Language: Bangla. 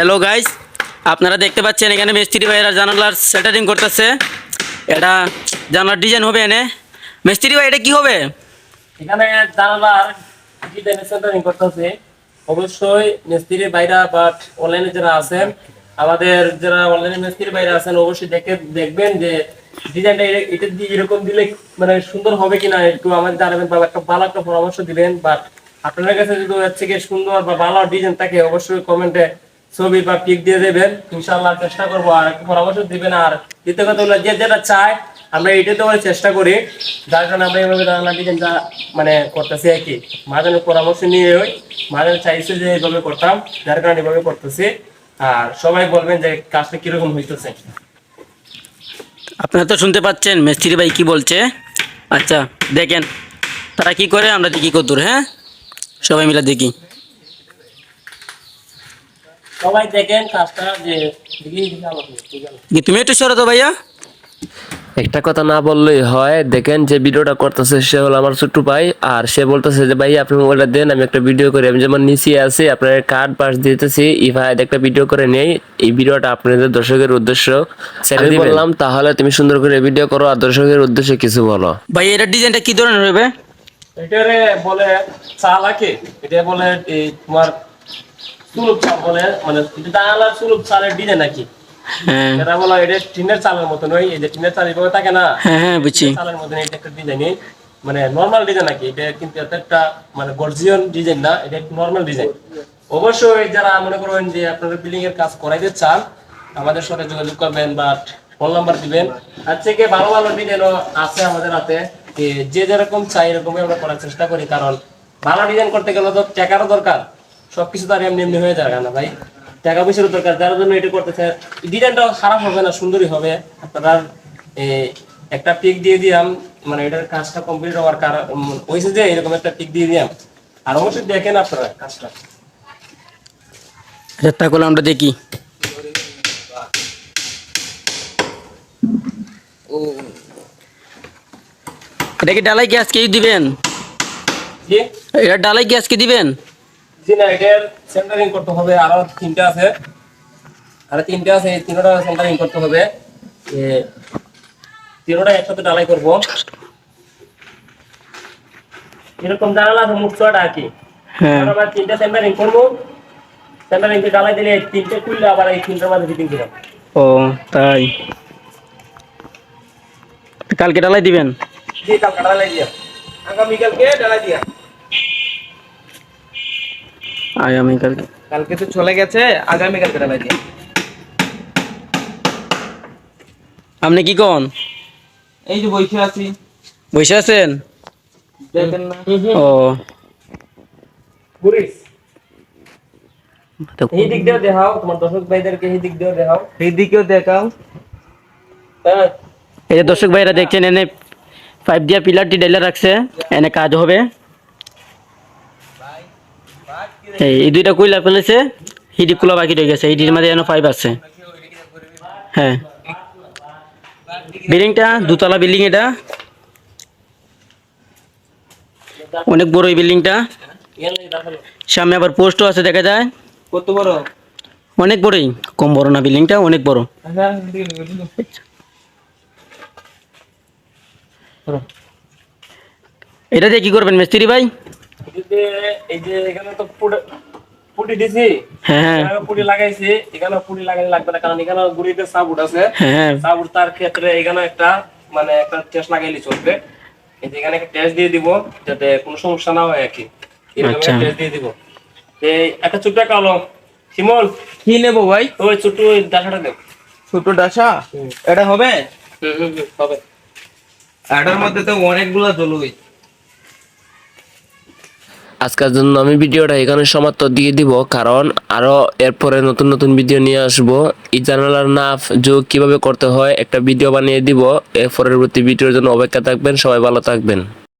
হ্যালো গাইস আপনারা দেখতে পাচ্ছেন এখানে মিস্ত্রি ভাইয়েরা জানালার সেটারিং করতেছে। এটা জানালার ডিজাইন হবে এনে। মিস্ত্রি ভাই, এটা কি হবে? এখানে জানালার ডিজাইন করতেছে। অবশ্যই মিস্ত্রি বাইরা বাট অনলাইনে যারা আছেন, আমাদের যারা অনলাইনে মিস্ত্রি বাইরে আছেন, অবশ্যই দেখে দেখবেন যে ডিজাইনটা এটা দিয়ে এরকম দিলে মানে সুন্দর হবে কিনা, একটু আমাদের জানাবেন বা একটা, ভালো একটা পরামর্শ দিবেন। বাট আপনাদের কাছে যদি হচ্ছে কি সুন্দর বা ভালো ডিজাইন থাকে, অবশ্যই কমেন্টে ছবি বা পিক দিয়ে দেবেন ইনশাল্লাহ চেষ্টা করব আর একটু পরামর্শ দিবেন। আর দ্বিতীয় কথা হলো, যে যেটা চায়, আমরা এটাতে তো চেষ্টা করি। যার কারণে আমরা এইভাবে রান্না ডিজাইনটা মানে করতেছি আর কি। মাঝানের পরামর্শ নিয়ে ওই মাঝানে চাইছে যে এইভাবে করতাম, যার কারণে এইভাবে করতেছি। আর সবাই বলবেন যে কাজটা কীরকম হইতেছে। আপনারা তো শুনতে পাচ্ছেন, মিস্ত্রি ভাই কি বলছে? আচ্ছা দেখেন, তারা কি করে, আমরা দেখি কত দূর হ্যাঁ? সবাই মিলে দেখি। সবাই দেখেন কাজটা যে। কি তুমি একটু সরো তো ভাইয়া। একটা কথা না বললেই হয়। দেখেন যে ভিডিওটা করতেছে সে হলো আমার ছোট্ট ভাই আর সে বলতেছে যে ভাই আপনি মোবাইলটা দেন আমি একটা ভিডিও করি। আমি যেমন নিচে আছি আপনার কার্ড পাস দিতেছি। ইভাই একটা ভিডিও করে নেই এই ভিডিওটা আপনাদের দর্শকের উদ্দেশ্য। আমি বললাম তাহলে তুমি সুন্দর করে ভিডিও করো আর দর্শকের উদ্দেশ্যে কিছু বলো। ভাই এটা ডিজাইনটা কি ধরনের হবে? এটারে বলে চাল আঁকে এটা বলে এই তোমার চাল বলে মানে চালের নাকি? হ্যাঁ। এটা বলা এটা টিনের চালের মতো নয় যে টিনের চাল এভাবে থাকে না? হ্যাঁ হ্যাঁ বুঝছি। চালের মতো এটা একটা ডিজাইন। মানে নর্মাল ডিজাইন নাকি? এটা কিন্তু এত একটা মানে গর্জিয়ান ডিজাইন না এটা নর্মাল ডিজাইন। অবশ্যই যারা মনে করবেন যে আপনারা বিল্ডিং এর কাজ করাইতে চান আমাদের সাথে যোগাযোগ করবেন বা ফোন নাম্বার দিবেন। আর থেকে ভালো ভালো ডিজাইনও আছে আমাদের হাতে। যে যে যেরকম চাই এরকমই আমরা করার চেষ্টা করি কারণ ভালো ডিজাইন করতে গেলে তো টাকারও দরকার। সবকিছু তো আর এমনি এমনি হয়ে যাবে না ভাই। টাকা পয়সারও দরকার যার জন্য এটা করতে করতেছে ডিজাইনটা খারাপ হবে না সুন্দরই হবে। আপনারা একটা পিক দিয়ে দিলাম মানে এটার কাজটা কমপ্লিট হওয়ার কারণ হয়েছে যে এরকম একটা পিক দিয়ে দিলাম আর অবশ্যই দেখেন আপনারা কাজটা। তা করলে আমরা দেখি। এটা কি ডালাই কি আজকেই দিবেন? জি? এটা ডালাই কি আজকে দিবেন? জি না সেন্টারিং করতে হবে আরও তিনটা আছে। আরও তিনটা আছে এই তিনটা সেন্টারিং করতে হবে। তিনটা একসাথে ডালাই করব। এরকম জানালা আছে মুখ ছয়টা আর কি। হ্যাঁ। তিনটা সেন্টারিং করব। সেন্টারিং ডালাই দিলে তিনটে খুললে আবার এই তিনটার মাঝে ফিটিং দিলাম ও তাই। কালকে ডালাই দিবেন? জি কালকে ডালাই দিয়া। আগামীকালকে ডালাই দিয়া। আগামী কালকে কালকে তো চলে গেছে আগামীকালকে ডালাই দিয়া আপনি কি কন? এই যে বইতে আছি। বসে আছেন? দেখেন না। ও। ঘুরিস এই দিক দিয়েও দেখাও তোমার দর্শক ভাইদেরকে এই দিক দিয়েও দেখাও। এই দিকেও দেখাও। হ্যাঁ। এই যে দর্শক ভাইরা দেখছেন এনে পাইপ দিয়া পিলারটি ডেলে রাখছে এনে কাজ হবে। এই দুইটা কইলা ফেলেছে হিডি কুলা বাকি রয়ে গেছে হিডির মধ্যে এনে পাইপ আছে। হ্যাঁ। বিল্ডিংটা দুতলা বিল্ডিং এটা। অনেক বড় এই বিল্ডিংটা। সামনে আবার পোস্টও আছে দেখা যায়। কত বড়? অনেক বড়ই কম বড় না বিল্ডিংটা অনেক বড়। এটা দিয়ে কি করবেন মিস্ত্রি ভাই? এদিকে এই যে এখানে তো পুটি দিছি হ্যাঁ হ্যাঁ। পুটি লাগাইছি এখানে পুটি লাগাইলে লাগবে না কারণ এখানে গুড়িতে সাবুট আছে। হ্যাঁ সাবুট তার ক্ষেত্রে এখানে একটা মানে একটা টেস্ট লাগাইলে চলবে। এই যে এখানে একটা টেস্ট দিয়ে দিব যাতে কোনো সমস্যা না হয় আর কি। আচ্ছা। টেস্ট দিয়ে দিব। এই একটা ছোট্ট কালো শিমল? কি নেব ভাই? ওই ডাসাটা দেব ছোট ডাসা এটা হবে? হুম হুম হুম, হবে। এটার মধ্যে তো অনেকগুলা জলুই আজকের জন্য আমি ভিডিওটা এখানে সমাপ্ত দিয়ে দিব, কারণ আরও এরপরে নতুন নতুন ভিডিও নিয়ে আসব। এই জানালার নাফ যোগ কীভাবে করতে হয়, একটা ভিডিও বানিয়ে দিব। এর পরবর্তী ভিডিওর জন্য অপেক্ষা থাকবেন, সবাই ভালো থাকবেন।